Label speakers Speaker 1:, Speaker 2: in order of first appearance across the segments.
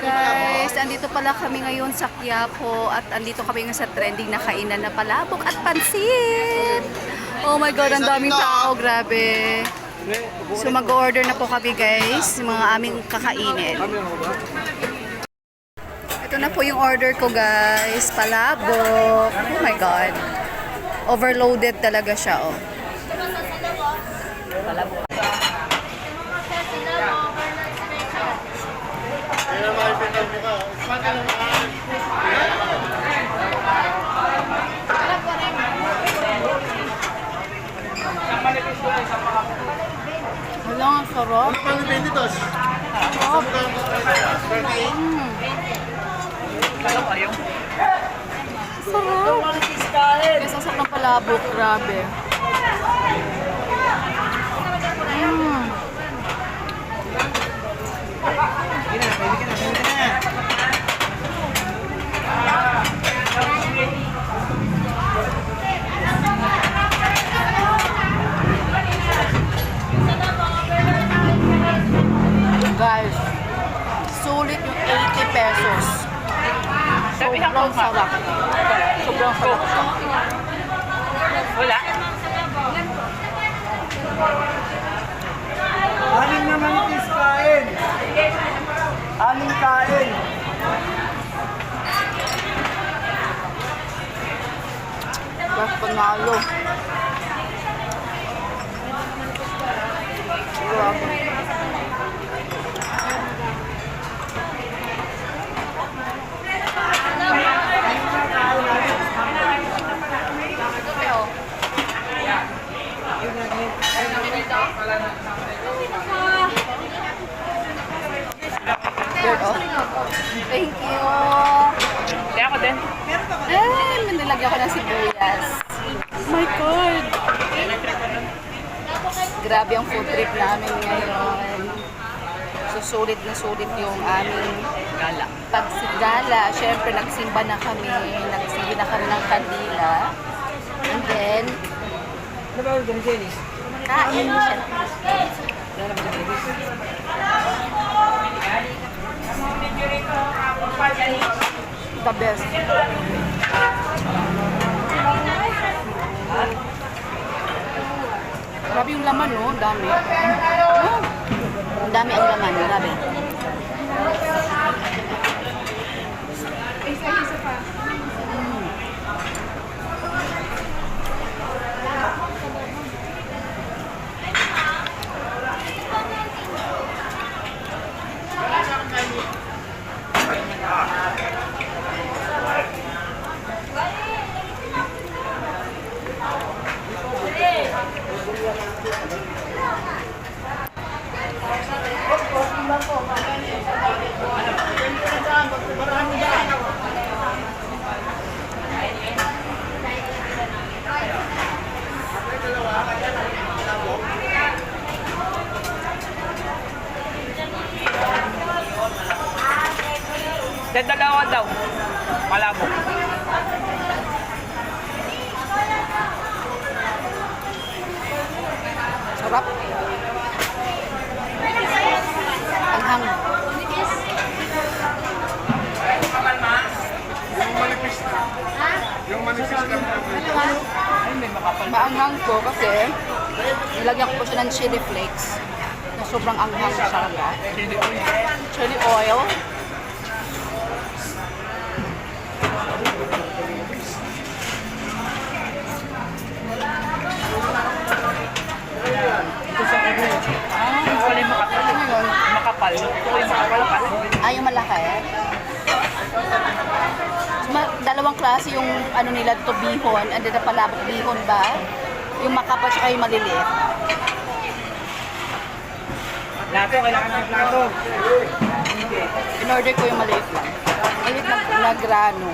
Speaker 1: Guys, andito pala kami ngayon sa Quiapo at andito kami ngayon sa trending na kainan na palabok at pansit. Oh my God, ang daming tao, grabe. So mag-order na po kami guys, mga aming kakainin. Ito na po yung order ko guys, palabok. Oh my God. Overloaded talaga siya, oh. Hala, ang sarap.
Speaker 2: Paano benditos?
Speaker 1: Sarap. Sarap. Sarap ng palabok. Grabe. Sobrang sarap. Sobrang sarap siya.
Speaker 3: Wala.
Speaker 2: Aning naman is kain. Aning kain.
Speaker 1: Mas panalo. Grabe. There, oh. Thank you.
Speaker 3: Kaya ako din.
Speaker 1: Eh, may nilagyan ko ng sibuyas. Oh my God! Grabe ang food trip namin ngayon. So, sulit na sulit yung aming
Speaker 3: Gala.
Speaker 1: pagsigala. Siyempre, nagsimba na kami. Nagsimba na kami ng kandila. And then,
Speaker 3: Ano ba yung Dennis?
Speaker 1: kain siya. The best. Yung laman, no? Dami. Oh, ang dami ang laman. Grabe.
Speaker 3: Dadalawa daw. Malabok.
Speaker 1: Sarap. Anghang.
Speaker 2: Yung manipis na. Yung manipis na.
Speaker 3: Ay, may makapal.
Speaker 1: Maanghang ko kasi nilagyan ko po siya ng chili flakes na sobrang anghang siya talaga.
Speaker 3: Chili oil.
Speaker 1: Chili oil.
Speaker 3: Ito sa ano. Ah, ito pala yung makapal.
Speaker 1: Ano yun?
Speaker 3: Makapal. Ito yung makapal pala.
Speaker 1: Ah, yung malaki. Ma- dalawang klase yung ano nila to bihon, and then palabok bihon ba? Yung makapal siya yung maliliit.
Speaker 3: Plato, kailangan ng plato.
Speaker 1: In-order ko yung maliit lang. Maliit na, na grano.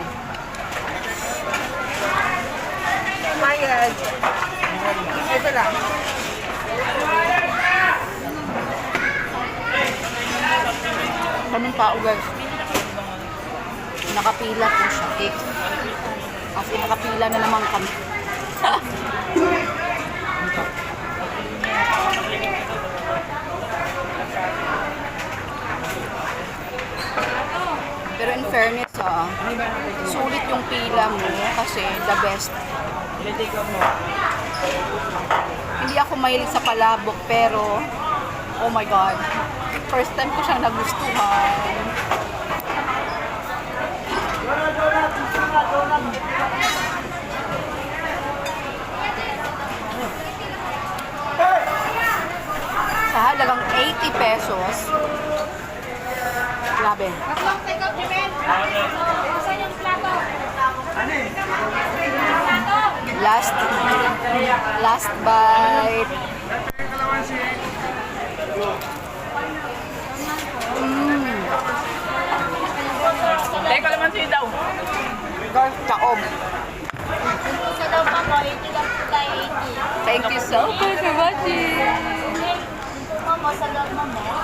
Speaker 1: Mayad. Ito lang. Kaming tao guys. Nakapila po siya. As in, nakapila na naman kami. Pero in fairness, ah, sulit yung pila mo kasi the best. Hindi ako mahilig sa palabok pero oh my god. First time ko siyang nagustuhan. Sa halagang 80 pesos. Grabe.
Speaker 4: Tatlong take out, Jimen. Saan yung plato?
Speaker 1: Last last bite.
Speaker 3: Teka naman siya daw.
Speaker 1: Kaob.
Speaker 4: Sa daw pa mo, 80 lang po tayo, 80.
Speaker 1: Thank you so much for watching.
Speaker 4: Mo, sa daw mo.